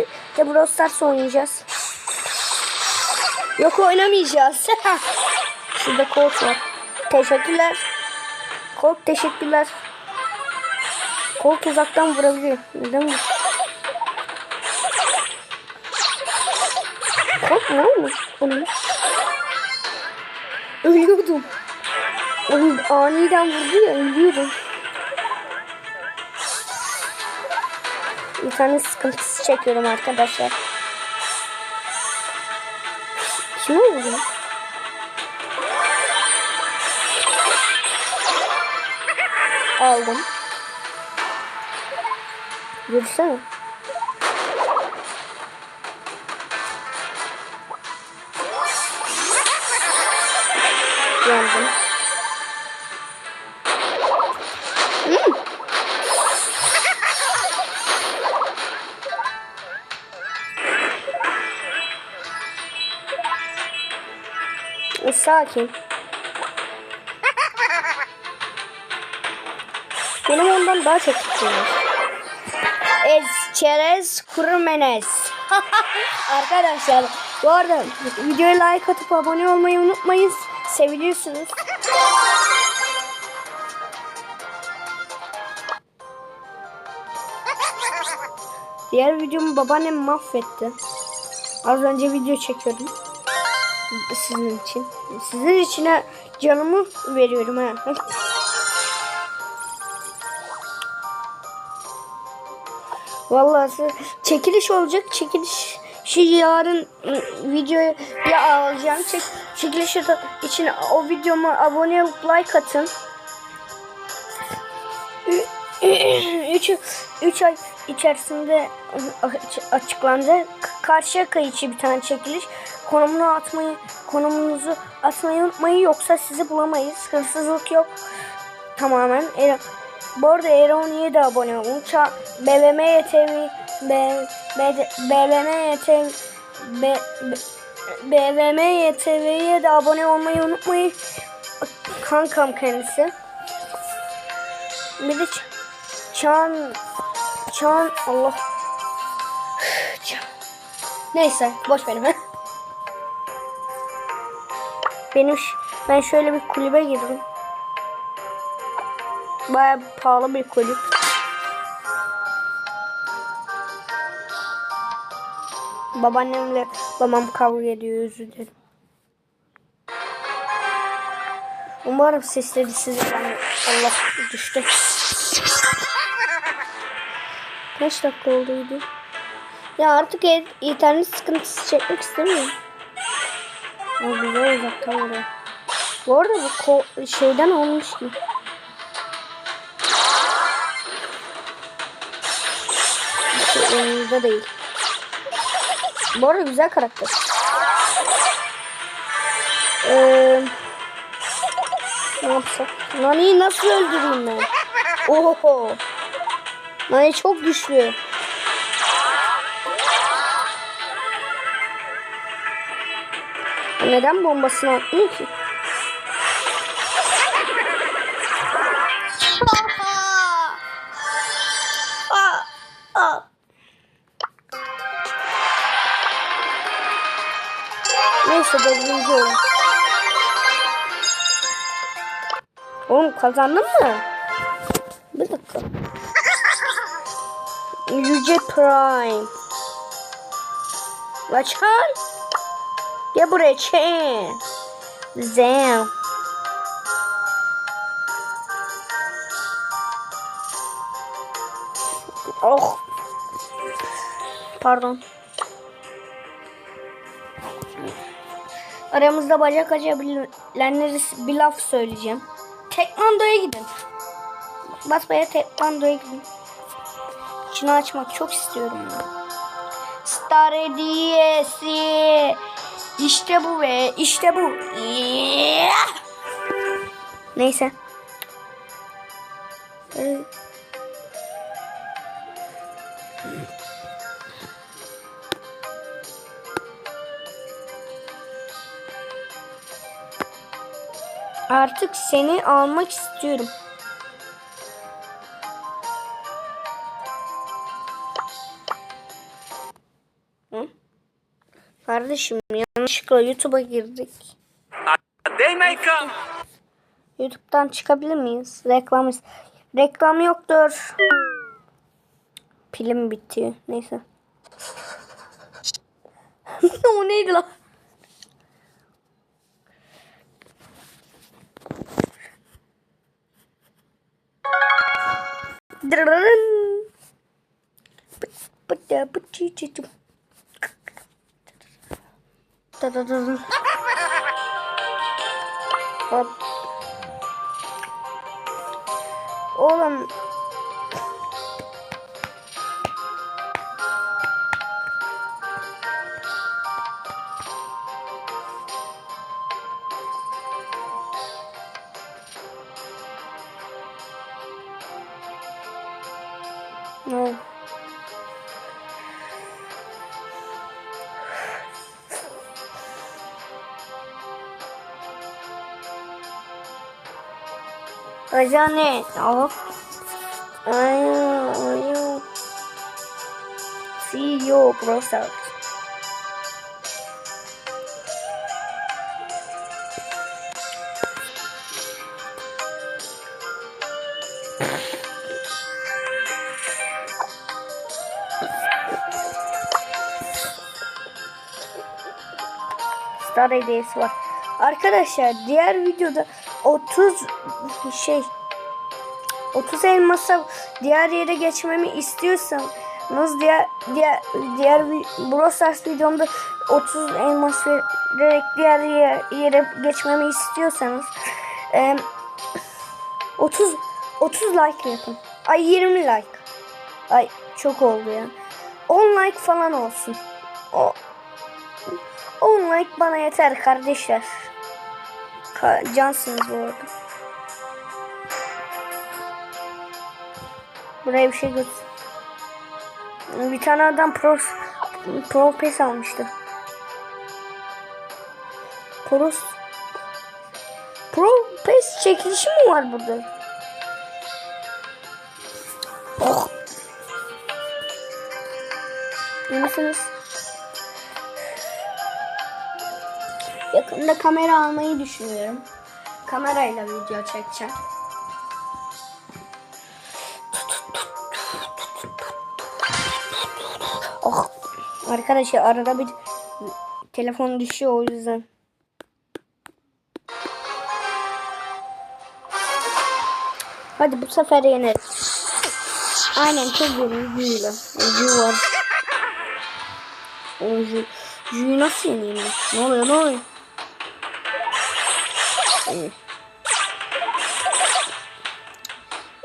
birlikte Brawl Stars oynayacağız. Yok oynamayacağız. Şurada Colt var. Teşekkürler. Colt teşekkürler. Colt uzaktan vurabiliyor. Neden mi? Colt ne olmuş? Onun. Ölüyordum. Oğlum aniden vurdu ya ölüyordum. Tane sıkıntısı çekiyorum arkadaşlar. Kime vurdu? Aldım. Yürüsene. Yandım. Sakin. Benim ondan daha çok fikrim var. Ez, çerez, kuru menez. Arkadaşlar bu arada videoya like atıp abone olmayı unutmayın. Seviliyorsunuz. Diğer videomu babaannem mahvetti. Az önce video çekiyordum. Sizin için. Sizin için canımı veriyorum ha. Vallahi çekiliş olacak. Çekiliş şu yarın ı, videoya alacağım. Çek, çekiliş için o videoma abone olup like atın. 3 3 ay içerisinde aç- açıklanacak. Karşıyaka içi bir tane çekiliş. Konumunu atmayı, konumunuzu atmayı unutmayın yoksa sizi bulamayız. Hırsızlık yok. Tamamen. Ero, bu arada Eroni'ye de abone olun. Ça BBM YTV B, B, BBM YTV B, B, BBM YTV'ye de abone olmayı unutmayın. Kankam kendisi. Bir de Çan Çan Allah. Neyse boş verin. Benim ben şöyle bir kulübe girdim. Baya pahalı bir kulüp. Babaannemle babam kavga ediyor özür dilerim. Umarım sesleri size gelmiyor. Allah düştü. Kaç dakika olduydu? Ya artık e- internet sıkıntısı çekmek istemiyorum. Ya güzel uzaktan oraya. Bu arada bu şeyden olmuş ki. Oyununda değil. Bu arada güzel karakter. Eee... Ne yapsak? Nani'yi nasıl öldüreyim ben? Oho. Nani çok güçlü. Neden bombasını atmıyor ki? Neyse dördüncü oyun. Oğlum kazandın mı? Bir dakika. Yüce Prime. Açar. Gel buraya Chen. Zam. Oh. Pardon. Aramızda bacak açabilenlere bir laf söyleyeceğim. Tekmando'ya gidin. Basbaya tekmando'ya gidin. İçini açmak çok istiyorum. Star hediyesi. İşte bu ve işte bu. Yeah. Neyse. Artık seni almak istiyorum. Kardeşim yanlışlıkla YouTube'a girdik. YouTube'dan çıkabilir miyiz? Reklam reklam yoktur. Pilim bitiyor. Neyse. o neydi lan? Dırırın. Pıt pıtı Dadadadın. Hop. Oğlum. Ayo. See you, brother. Star hediyesi var. Arkadaşlar diğer videoda 30 şey 30 elmasa diğer yere geçmemi istiyorsanız diğer diğer diğer Stars videomda 30 elmas vererek diğer yer- yere geçmemi istiyorsanız e, 30 30 like yapın. Ay 20 like. Ay çok oldu ya. 10 like falan olsun. O 10 like bana yeter kardeşler. Ka- Cansınız bu arada. Buraya bir şey götür. Bir tane adam pro, pro pes almıştı. Pro, pro pes çekilişi mi var burada? Oh. İyi misiniz? Yakında kamera almayı düşünüyorum. Kamerayla video çekeceğim. Oh. Arkadaşlar arada bir telefon düşüyor o yüzden. Hadi bu sefer yeneriz. Aynen çok zor yüzüyle. Yüzü var. O yüzü. Yüzüğü nasıl yeneyim? Ne oluyor ne oluyor?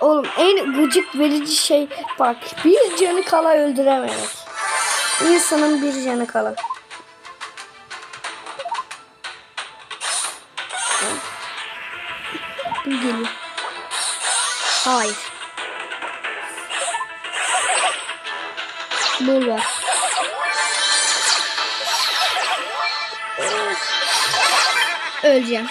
Oğlum en gıcık verici şey bak bir canı kala öldürememek. İnsanın bir canı kala. Bir geliyor. Hayır. Böyle. Öleceğim.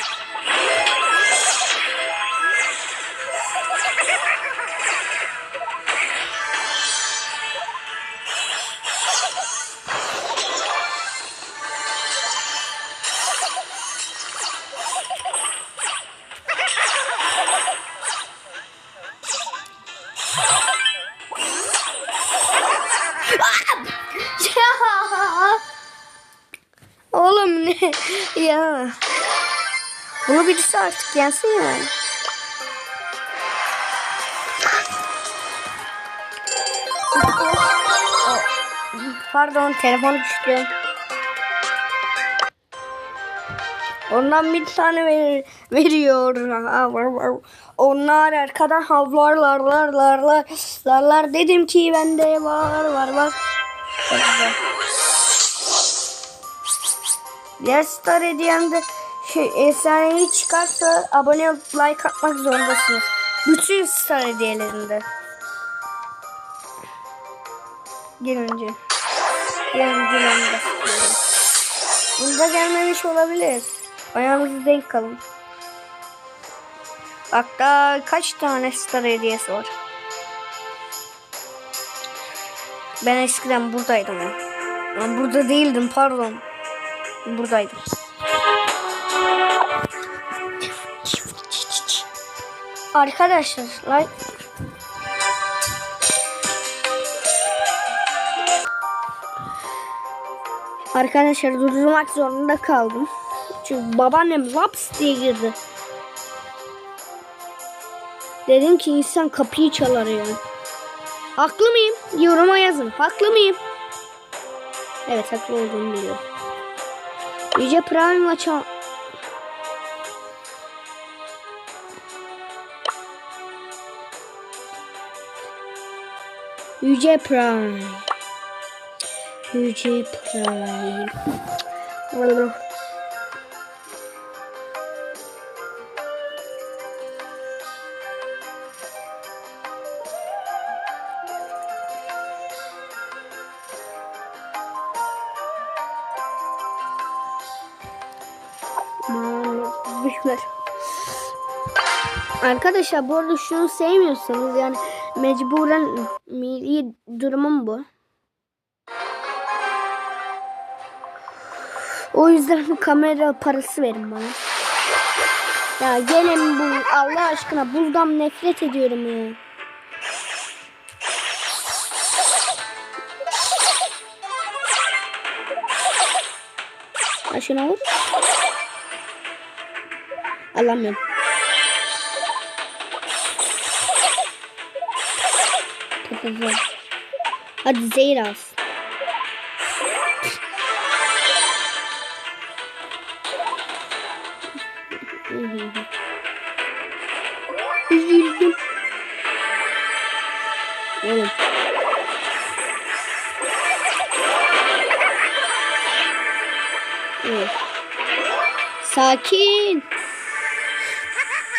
ya. Bunu birisi artık yensin yani. Pardon telefonu düştü. Ondan bir tane ver, veriyor. Onlar arkadan havlarlar lar lar lar lar dedim ki bende var var var. Diğer star hediyemde şey, efsanevi çıkarsa abone olup like atmak zorundasınız. Bütün star hediyelerinde. Gel önce. Gel önce. Bunda gelmemiş olabilir. Ayağınızı denk kalın. Bak daha kaç tane star hediyesi var. Ben eskiden buradaydım. Ben burada değildim pardon. Buradaydı. Arkadaşlar like Arkadaşlar durdurmak zorunda kaldım. Çünkü babaannem laps diye girdi. Dedim ki insan kapıyı çalar yani. Haklı mıyım? Yoruma yazın. Haklı mıyım? Evet haklı olduğumu biliyorum. Yüce Prime maça Yüce Prime. Yüce Prime Arkadaşlar bu arada şunu sevmiyorsanız yani mecburen milli durumum bu. O yüzden kamera parası verin bana. Ya gelin bu Allah aşkına buzdan nefret ediyorum ya. Ha şunu vur. Alamıyorum. Tepede. Hadi zehir alsın. Üzüldüm. Oğlum. Evet. Sakin.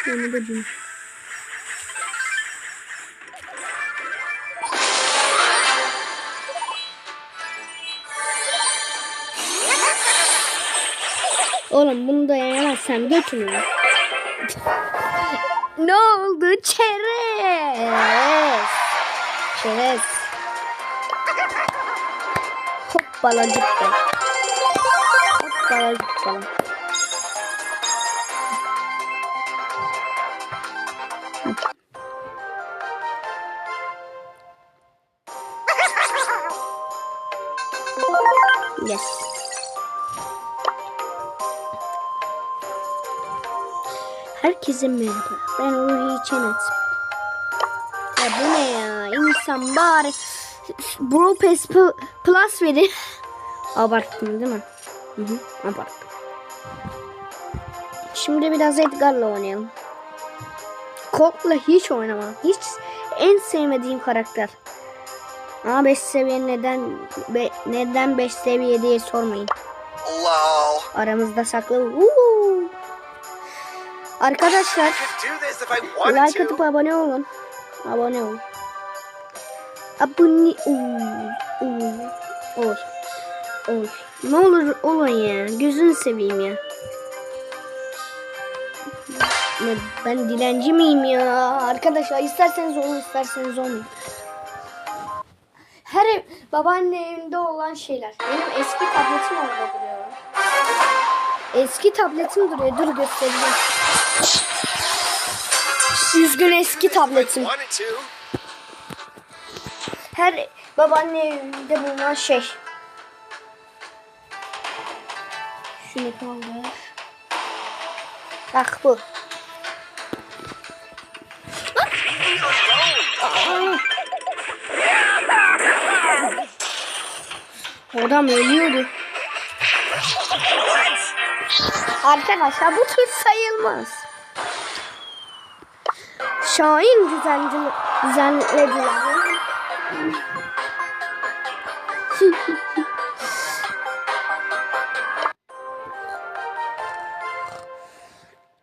Onu da dün. Oğlum bunu da yemezsem götürün. ne oldu? Çerez. Çerez. Hoppala gitti. Hoppala gitti. Yes. Herkese merhaba. Ben Uri Çenet. Ya bu ne ya? İnsan bari Bro Pass Pl- Plus verin. Abarttım değil mi? Hı hı, abarttım. Şimdi biraz Edgar'la oynayalım. Colt'la hiç oynamam. Hiç en sevmediğim karakter. Ama 5 seviye neden be, neden 5 seviye diye sormayın. Lol. Aramızda saklı. Uuu. Arkadaşlar like atıp abone olun. Abone olun. Abone ol. Ol. Ol. Ne olur olun ya. Gözünü seveyim ya. Ben dilenci miyim ya? Arkadaşlar isterseniz olun isterseniz olmayın. Her ev, babaanne evinde olan şeyler. Benim eski tabletim orada duruyor. Eski tabletim duruyor. Dur göstereceğim. Düzgün eski tabletim. Her babaanne evinde bulunan şey. Şunu kaldır. Bak bu. Adam ölüyordu. Arkadaşlar bu tür sayılmaz. Şahin düzenci, düzenlediler.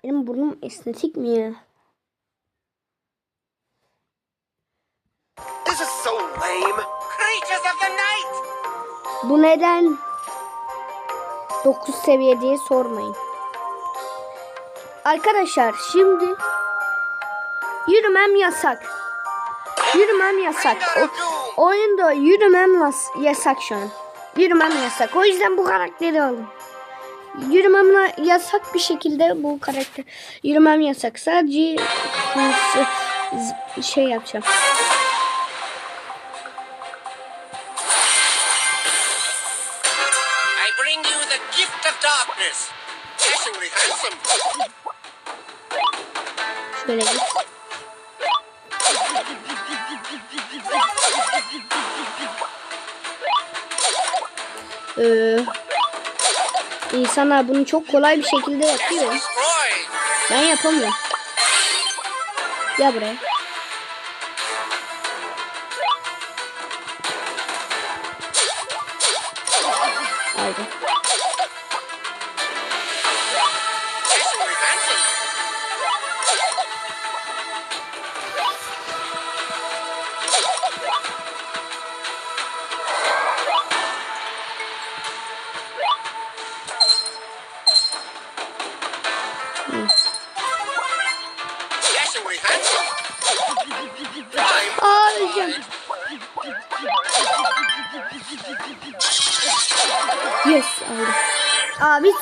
Benim burnum estetik mi ya? This is so lame. Creatures of the night. Bu neden 9 seviye diye sormayın. Arkadaşlar şimdi yürümem yasak. Yürümem yasak. O, oyunda yürümem yasak şu an. Yürümem yasak. O yüzden bu karakteri alın. Yürümem yasak bir şekilde bu karakter. Yürümem yasak. Sadece şey yapacağım. I bring Ee, insanlar bunu çok kolay bir şekilde yapıyor. Ben yapamıyorum. Gel buraya. Aldım.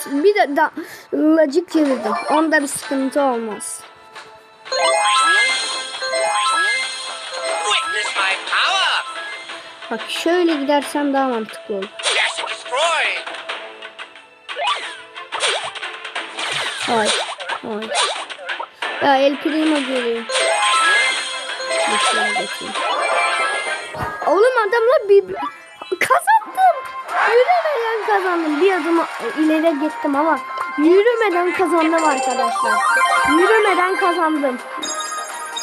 Bir de da, lacık çevirdim. Onda bir sıkıntı olmaz. Bak şöyle gidersem daha mantıklı olur. Hayır. Hayır. Ya El Primo geliyor. Geçeyim. Oğlum adamla bir. Yürümeden kazandım. Bir adım ileri gittim ama yürümeden kazandım arkadaşlar. Yürümeden kazandım.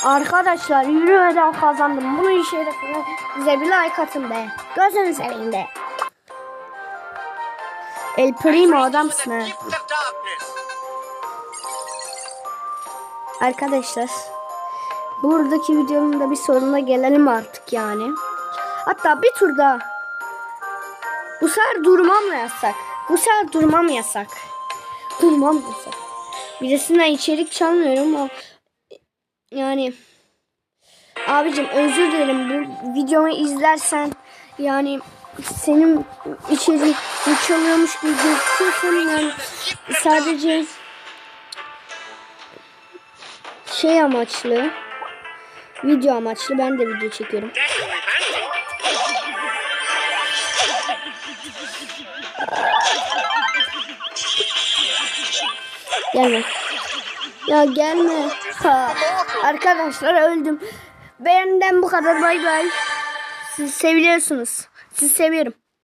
Arkadaşlar yürümeden kazandım. Bunun şerefine size bir like atın be. Gözünü seveyim be. El Primo adamsın ha. Arkadaşlar buradaki videonun da bir sonuna gelelim artık yani. Hatta bir tur daha. Bu sefer durmam mı yasak? Bu sefer durmam yasak. Durmam yasak. Birisinden içerik çalmıyorum ama yani abicim özür dilerim bu videomu izlersen yani senin içerik çalıyormuş gibi gözüküyorsan yani sadece şey amaçlı video amaçlı ben de video çekiyorum. Gelme. Ya gelme. Ha. Arkadaşlar öldüm. Benden bu kadar bay bay. Sizi seviyorsunuz. Sizi seviyorum.